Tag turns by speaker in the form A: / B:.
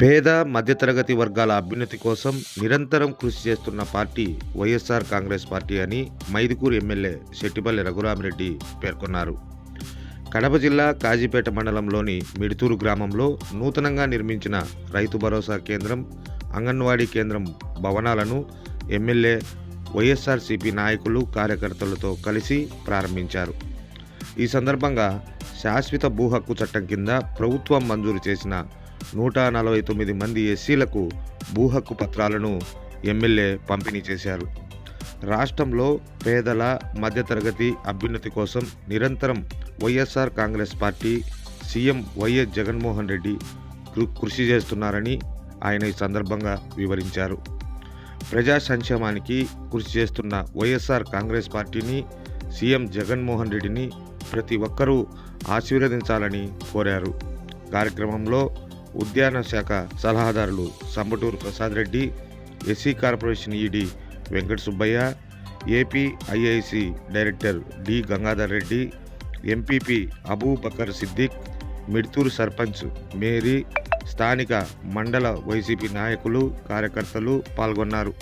A: పేద మధ్యతరగతి వర్గాల అభ్యున్నతి కోసం నిరంతరం కృషి చేస్తున్న పార్టీ వైఎస్ఆర్ కాంగ్రెస్ పార్టీ అని మైదుకూరు ఎమ్మెల్యే శెట్టిపల్లి రఘురామరెడ్డి పేర్కొన్నారు కడప జిల్లా కాజీపేట మండలంలోని మిడుతూరు గ్రామంలో నూతనంగా నిర్మించిన రైతు భరోసా కేంద్రం అంగన్వాడీ కేంద్రం భవనాలను ఎమ్మెల్యే వైఎస్ఆర్సీపీ నాయకులు కార్యకర్తలతో కలిసి ప్రారంభించారు ఈ సందర్భంగా శాశ్వత భూ హక్కు చట్టం కింద ప్రభుత్వం మంజూరు చేసిన నూట నలభై తొమ్మిది మంది ఎస్సీలకు భూహక్కు పత్రాలను ఎమ్మెల్యే పంపిణీ చేశారు రాష్ట్రంలో పేదల మధ్యతరగతి అభ్యున్నతి కోసం నిరంతరం వైఎస్ఆర్ కాంగ్రెస్ పార్టీ సీఎం వైఎస్ జగన్మోహన్ రెడ్డి కృషి చేస్తున్నారని ఆయన ఈ సందర్భంగా వివరించారు ప్రజా సంక్షేమానికి కృషి చేస్తున్న వైఎస్ఆర్ కాంగ్రెస్ పార్టీని సీఎం జగన్మోహన్ రెడ్డిని ప్రతి ఒక్కరూ ఆశీర్వదించాలని కోరారు కార్యక్రమంలో ఉద్యాన శాఖ సలహాదారులు Sambaturu Prasad Reddy SC corporation ED Venkata Subbaiah AP IIC director D Gangadhar Reddy MPP Abubakar Siddiq Midthur sarpanch Mary స్థానిక మండల వైసీపీ నాయకులు కార్యకర్తలు పాల్గొన్నారు